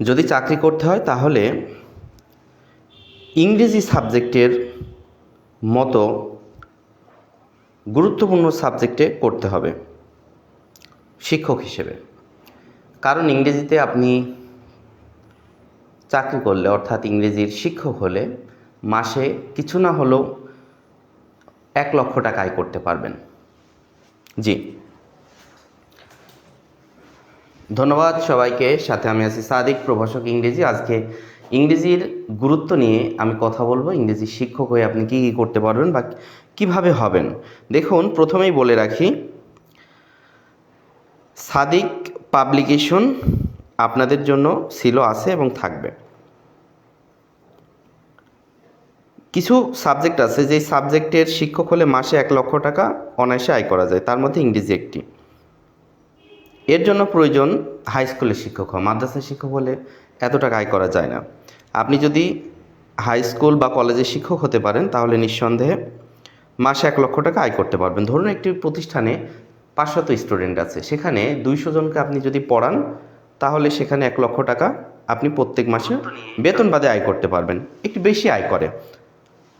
যদি চাকরি করতে হয় তাহলে ইংরেজি সাবজেক্টের মতো গুরুত্বপূর্ণ সাবজেক্টে করতে হবে শিক্ষক হিসেবে। কারণ ইংরেজিতে আপনি চাকরি করলে, অর্থাৎ ইংরেজির শিক্ষক হলে মাসে কিছু না হলেও এক লক্ষ টাকা আয় করতে পারবেন। জি। ধন্যবাদ সবাইকে। সাথে আমি আছি সাদিক, প্রভাষক ইংরেজি। আজকে ইংরেজির গুরুত্ব নিয়ে আমি কথা বলব। ইংরেজি শিক্ষক হয়ে আপনি কী কী করতে পারবেন বা কীভাবে হবেন? দেখুন, প্রথমেই বলে রাখি, সাদিক পাবলিকেশন আপনাদের জন্য ছিল, আছে এবং থাকবে। কিছু সাবজেক্ট আছে, যেই সাবজেক্টের শিক্ষক হলে মাসে এক লক্ষ টাকা অনায়াসে আয় করা যায়। তার মধ্যে ইংরেজি একটি। এর জন্য প্রয়োজন হাই স্কুলের শিক্ষক হওয়া। মাদ্রাসার শিক্ষক হলে এত টাকা আয় করা যায় না। আপনি যদি হাই স্কুল বা কলেজের শিক্ষক হতে পারেন, তাহলে নিঃসন্দেহে মাসে এক লক্ষ টাকা আয় করতে পারবেন। ধরুন একটি প্রতিষ্ঠানে পাঁচশত স্টুডেন্ট আছে। সেখানে দুইশো জনকে আপনি যদি পড়ান, তাহলে সেখানে এক লক্ষ টাকা আপনি প্রত্যেক মাসে বেতন বাদে আয় করতে পারবেন। একটু বেশি আয় করে।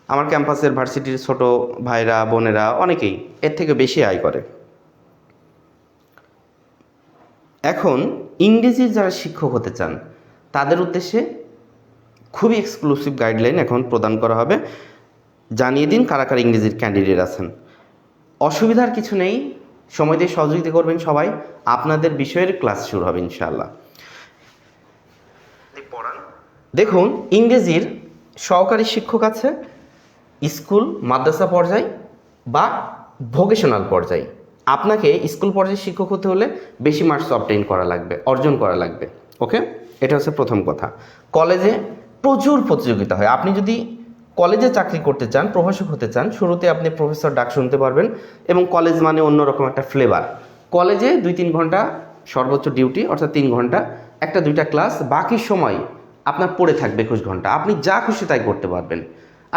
আমার ক্যাম্পাসের ভার্সিটির ছোট ভাইরা, বোনেরা অনেকেই এর থেকে বেশি আয় করে। এখন ইংরেজির যারা শিক্ষক হতে চান তাদের উদ্দেশ্যে খুবই এক্সক্লুসিভ গাইডলাইন এখন প্রদান করা হবে। জানিয়ে দিন কারা কারা ইংরেজির ক্যান্ডিডেট আছেন। অসুবিধার কিছু নেই সময় দিয়ে সহযোগিতা করবেন সবাই। আপনাদের বিষয়ের ক্লাস শুরু হবে ইনশাআল্লাহ। দেখুন ইংরেজির সহকারী শিক্ষক আছে স্কুল মাদ্রাসা পর্যায় বা ভোকেশনাল পর্যায়ে। আপনাকে স্কুল পর্যায়ে শিক্ষক হতে হলে বেশি মার্কস অবটেইন করা লাগবে, অর্জন করা লাগবে ওকে এটা হচ্ছে প্রথম কথা। কলেজে প্রচুর প্রতিযোগিতা হয়। আপনি যদি কলেজে চাকরি করতে চান, প্রভাষক হতে চান, শুরুতে আপনি প্রফেসর ডাক শুনতে পারবেন এবং কলেজ মানে অন্যরকম একটা ফ্লেভার কলেজে দুই তিন ঘণ্টা সর্বোচ্চ ডিউটি অর্থাৎ তিন ঘণ্টা, একটা দুইটা ক্লাস বাকি সময় আপনার পড়ে থাকবে একুশ ঘণ্টা। আপনি যা খুশি তাই করতে পারবেন।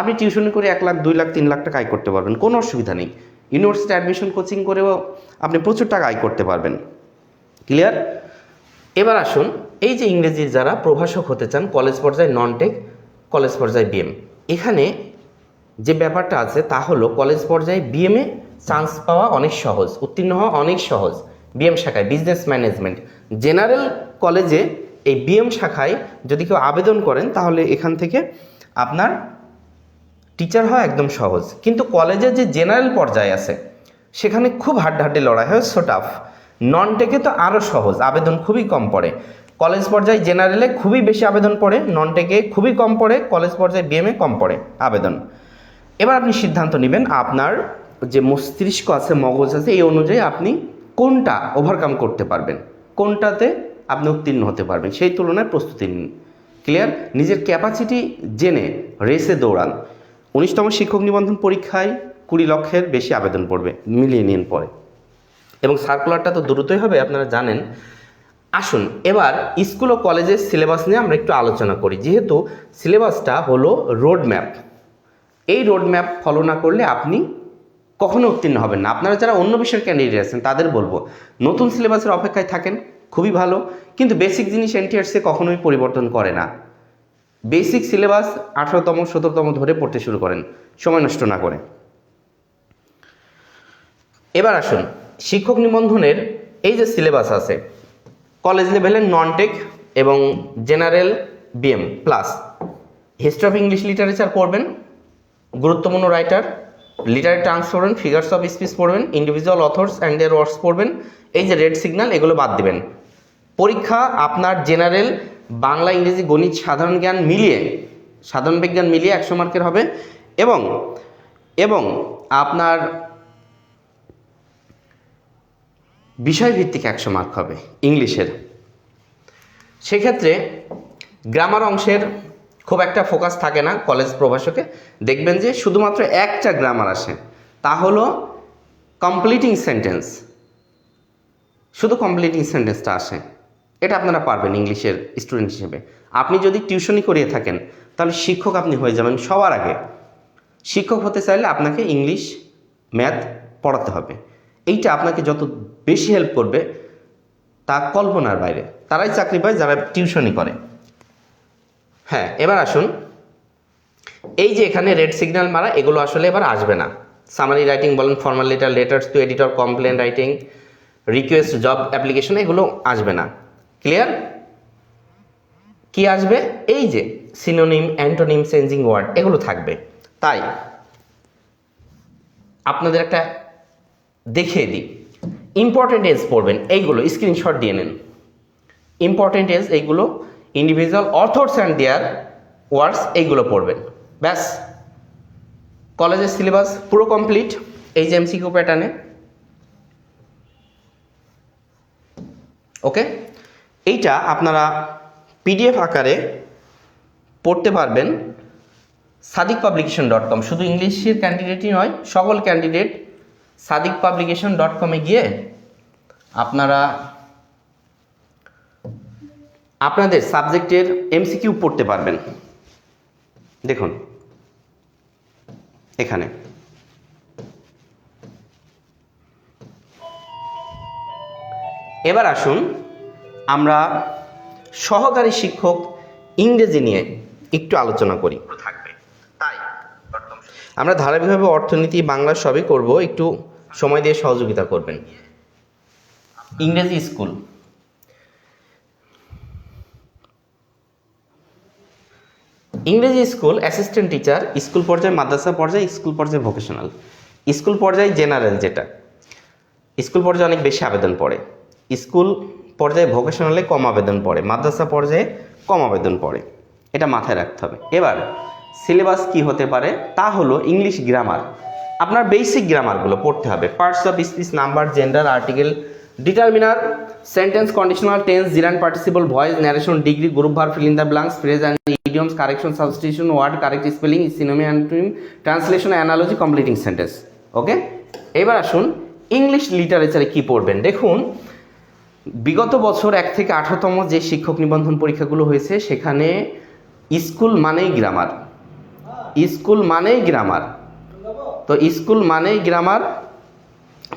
আপনি টিউশনি করে এক লাখ, দুই লাখ, তিন লাখ টাকা আয় করতে পারবেন, কোনো অসুবিধা নেই। ইউনিভার্সিটি অ্যাডমিশন কোচিং করেও আপনি প্রচুর টাকা আয় করতে পারবেন। ক্লিয়ার এবার আসুন, এই যে ইংরেজির যারা প্রভাষক হতে চান কলেজ পর্যায়ে নন টেক কলেজ পর্যায়ে বিএম এখানে যে ব্যাপারটা আছে তা হলো কলেজ পর্যায়ে বিএমে চান্স পাওয়া অনেক সহজ, উত্তীর্ণ হওয়া অনেক সহজ। বিএম শাখায় বিজনেস ম্যানেজমেন্ট জেনারেল কলেজে এই বিএম শাখায় যদি কেউ আবেদন করেন, তাহলে এখান থেকে আপনার টিচার হওয়া একদম সহজ। কিন্তু কলেজে যে জেনারেল পর্যায়ে আছে, সেখানে খুব হাড্ডাহাড্ডি লড়াই হয় সো টাফ নন টেকে তো আরও সহজ, আবেদন খুবই কম পড়ে। কলেজ পর্যায়ে জেনারেলে খুবই বেশি আবেদন পড়ে নন টেকে খুবই কম পড়ে, কলেজ পর্যায়ে বিএমএ কম পড়ে আবেদন। এবার আপনি সিদ্ধান্ত নেবেন আপনার যে মস্তিষ্ক আছে, মগজ আছে, এই অনুযায়ী আপনি কোনটা ওভারকাম করতে পারবেন। কোনটাতে আপনি উত্তীর্ণ হতে পারবেন, সেই তুলনায় প্রস্তুতি নিন। ক্লিয়ার নিজের ক্যাপাসিটি জেনে রেসে দৌড়ান। উনিশতম শিক্ষক নিবন্ধন পরীক্ষায় কুড়ি লক্ষের বেশি আবেদন পড়বে মিলিয়ে নিন পরে। এবং সার্কুলারটা তো দ্রুতই হবে, আপনারা জানেন। আসুন, এবার স্কুল ও কলেজের সিলেবাস নিয়ে আমরা একটু আলোচনা করি। যেহেতু সিলেবাসটা হলো রোড ম্যাপ এই রোড ম্যাপ ফলো না করলে আপনি কখনো উত্তীর্ণ হবেন না। আপনারা যারা অন্য বিষয়ের ক্যান্ডিডেট আছেন, তাদের বলব, নতুন সিলেবাসের অপেক্ষায় থাকেন, খুবই ভালো। কিন্তু বেসিক জিনিস এনটিআরসি কখনোই পরিবর্তন করে না। বেসিক সিলেবাস আঠারোতম, সতেরোতম ধরে পড়তে শুরু করেন। সময় নষ্ট না করে। এবার আসুন, শিক্ষক নিবন্ধনের এই যে সিলেবাস আছে, কলেজ লেভেলের নন টেক এবং general BM plus history of English literature পড়বেন, গুরুত্বপূর্ণ রাইটার লিটারের টার্মস পড়বেন ফিগার্স অফ স্পিচ পড়বেন individual authors and their words পড়বেন, এই যে রেড সিগন্যাল এগুলো বাদ দিবেন। পরীক্ষা আপনার জেনারেল বাংলা, ইংরেজি, গণিত, সাধারণ জ্ঞান মিলিয়ে, সাধারণ বিজ্ঞান মিলিয়ে একশো মার্কের হবে। এবং এবং আপনার বিষয়ভিত্তিক একশো মার্ক হবে ইংলিশের। সেক্ষেত্রে গ্রামার অংশের খুব একটা ফোকাস থাকে না কলেজ প্রভাষকে। দেখবেন যে শুধুমাত্র একটা গ্রামার আসে, তা হলো কমপ্লিটিং সেন্টেন্স শুধু কমপ্লিটিং সেন্টেন্সটা আসে। এটা আপনারা পারবেন ইংলিশের স্টুডেন্ট হিসেবে। আপনি যদি টিউশনি করিয়ে থাকেন, তাহলে শিক্ষক আপনি হয়ে যাবেন সবার আগে। শিক্ষক হতে চাইলে আপনাকে ইংলিশ, ম্যাথ পড়াতে হবে। এইটা আপনাকে যত বেশি হেল্প করবে, তা কল্পনার বাইরে। তারাই চাকরি পায় যারা টিউশনই করে। হ্যাঁ এবার আসুন। এই যে এখানে রেড সিগন্যাল মারা, এগুলো আসলে এবার আসবে না। সামারি রাইটিং বলেন formal letter letters to editor complain writing request job application এগুলো আসবে না। ক্লিয়ার কি আসবে? এই যে সিনোনিম অ্যান্টোনিম চেঞ্জিং ওয়ার্ড এগুলো থাকবে। তাই, আপনাদের একটা দেখিয়ে দিই। ইম্পর্টেন্ট এজ পড়বেন, এইগুলো স্ক্রিনশট দিয়ে নেন। ইম্পর্টেন্ট এজ এইগুলো individual authors and their words এইগুলো পড়বেন। ব্যাস। কলেজের সিলেবাস পুরো কমপ্লিট এই যে এমসিকিউ প্যাটার্নে ওকে এইটা আপনারা পিডিএফ আকারে পড়তে পারবেন। Sadiq publication dot com. শুধু ইংলিশের ক্যান্ডিডেটই নয়, সকল ক্যান্ডিডেট সাদিক পাবলিকেশন ডট কমে গিয়ে আপনারা আপনাদের সাবজেক্টের এমসিকিউ পড়তে পারবেন। দেখুন, এখানে। এবার আসুন আমরা সহকারী শিক্ষক ইংরেজি নিয়ে একটু আলোচনা করি। তাই আমরা ধারাবাহিকভাবে অর্থনীতি বাংলা সবই করব। একটু সময় দিয়ে সহযোগিতা করবেন। ইংরেজি স্কুল। ইংরেজি স্কুল অ্যাসিস্ট্যান্ট টিচার স্কুল পর্যায়ে মাদ্রাসা পর্যায়ে স্কুল পর্যায়ে ভোকেশনাল স্কুল পর্যায়ে জেনারেল যেটা। স্কুল পর্যায়ে অনেক বেশি আবেদন পড়ে। স্কুল পর্যায়ে ভোকেশনালে কম আবেদন পড়ে, মাদ্রাসা পর্যায়ে কম আবেদন পড়ে। এটা মাথায় রাখতে হবে। এবার সিলেবাস কি হতে পারে? তা হলো ইংলিশ গ্রামার আপনার বেসিক গ্রামারগুলো পড়তে হবে। Parts of speech number gender article determiner sentence conditional tense gerund participle voice narration degree group verb fill in the blanks phrase and idioms correction substitution word correct spelling synonym translation analogy completing sentence okay এবার আসুন English লিটারেচারে কি পড়বেন? দেখুন বিগত বছর এক থেকে আঠারোতম যে শিক্ষক নিবন্ধন পরীক্ষাগুলো হয়েছে, সেখানে স্কুল মানেই গ্রামার স্কুল মানেই গ্রামার তো স্কুল মানেই গ্রামার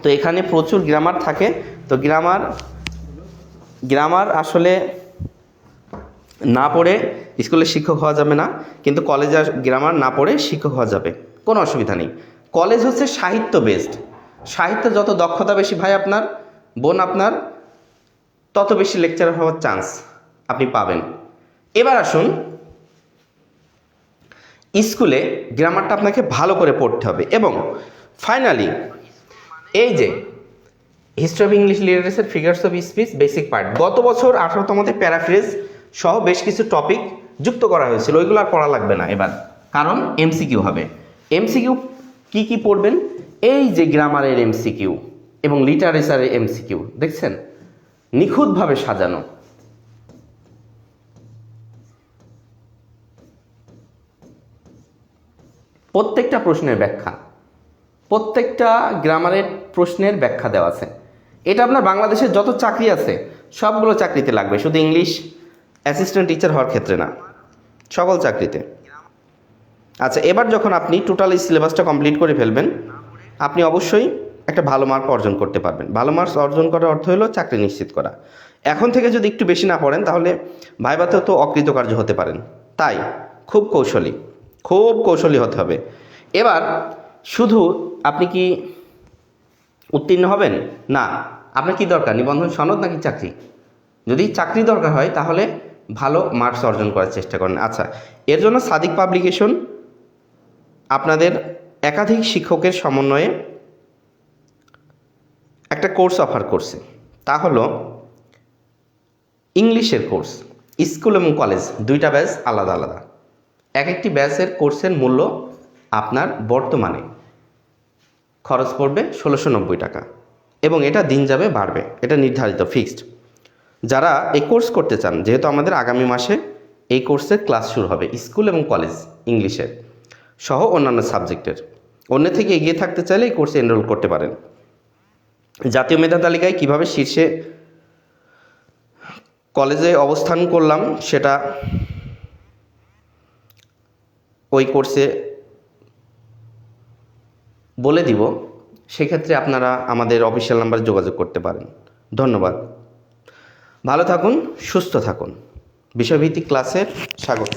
তো এখানে প্রচুর গ্রামার থাকে। তো গ্রামার গ্রামার আসলে না পড়ে স্কুলে শিক্ষক হওয়া যাবে না, কিন্তু কলেজে গ্রামার না পড়ে শিক্ষক হওয়া যাবে। কোনো অসুবিধা নেই। কলেজ হচ্ছে সাহিত্য বেসড সাহিত্যে যত দক্ষতা বেশি ভাই আপনার, বোন আপনার তত বেশি লেকচারার হওয়ার চান্স আপনি পাবেন। এবার আসুন স্কুলে গ্রামারটা আপনাকে ভালো করে পড়তে হবে এবং ফাইনালি এই যে history of English literature figures of speech basic part গত বছর আঠারোতমতে প্যারাফ্রেজ সহ বেশ কিছু টপিক যুক্ত করা হয়েছিল, ওইগুলো আর পড়া লাগবে না এবার। কারণ এমসিকিউ হবে। এমসিকিউ কি কি পড়বেন? এই যে গ্রামারের এমসিকিউ এবং লিটারেচারের এমসিকিউ দেখছেন? নিখুঁতভাবে সাজানো। প্রত্যেকটা প্রশ্নের ব্যাখ্যা। প্রত্যেকটা গ্রামারের প্রশ্নের ব্যাখ্যা দেওয়া আছে। এটা আপনার বাংলাদেশের যত চাকরি আছে, সবগুলো চাকরিতে লাগবে, শুধু ইংলিশ অ্যাসিস্ট্যান্ট টিচার হওয়ার ক্ষেত্রে না, সকল চাকরিতে। আচ্ছা এবার যখন আপনি টোটাল সিলেবাসটা কমপ্লিট করে ফেলবেন, আপনি অবশ্যই একটা ভালো মার্ক অর্জন করতে পারবেন। ভালো মার্কস অর্জন করার অর্থ হলো চাকরি নিশ্চিত করা। এখন থেকে যদি একটু বেশি না পড়েন, তাহলে ভাইবাতেও তো অকৃতকার্য হতে পারেন। তাই খুব কৌশলী খুব কৌশলী হতে হবে। এবার শুধু আপনি কি উত্তীর্ণ হবেন? না। আপনার কি দরকার? নিবন্ধন সনদ নাকি চাকরি? যদি চাকরি দরকার হয়, তাহলে ভালো মার্কস অর্জন করার চেষ্টা করেন। আচ্ছা এর জন্য সাদিক পাবলিকেশন আপনাদের একাধিক শিক্ষকের সমন্বয়ে একটা কোর্স অফার করছে। তা হলো ইংলিশের কোর্স, স্কুল এবং কলেজ, দুইটা ব্যাচ আলাদা আলাদা। এক একটি ব্যাচের কোর্সের মূল্য আপনার বর্তমানে খরচ পড়বে ষোলোশো নব্বই টাকা এবং এটা দিন যাবে বাড়বে, এটা নির্ধারিত ফিক্সড যারা এই কোর্স করতে চান, যেহেতু আমাদের আগামী মাসে এই কোর্সের ক্লাস শুরু হবে, স্কুল এবং কলেজ ইংলিশের সহ অন্যান্য সাবজেক্টের। অন্য থেকে এগিয়ে থাকতে চাইলে এই কোর্সে এনরোল করতে পারেন। জাতীয় মেধা তালিকায় কীভাবে শীর্ষে কলেজে অবস্থান করলাম সেটা ওই কোর্সে বলে দিব। সেক্ষেত্রে আপনারা আমাদের অফিসিয়াল নাম্বারে যোগাযোগ করতে পারেন। ধন্যবাদ। ভালো থাকুন, সুস্থ থাকুন। বিষয়ভিত্তিক ক্লাসের স্বাগত।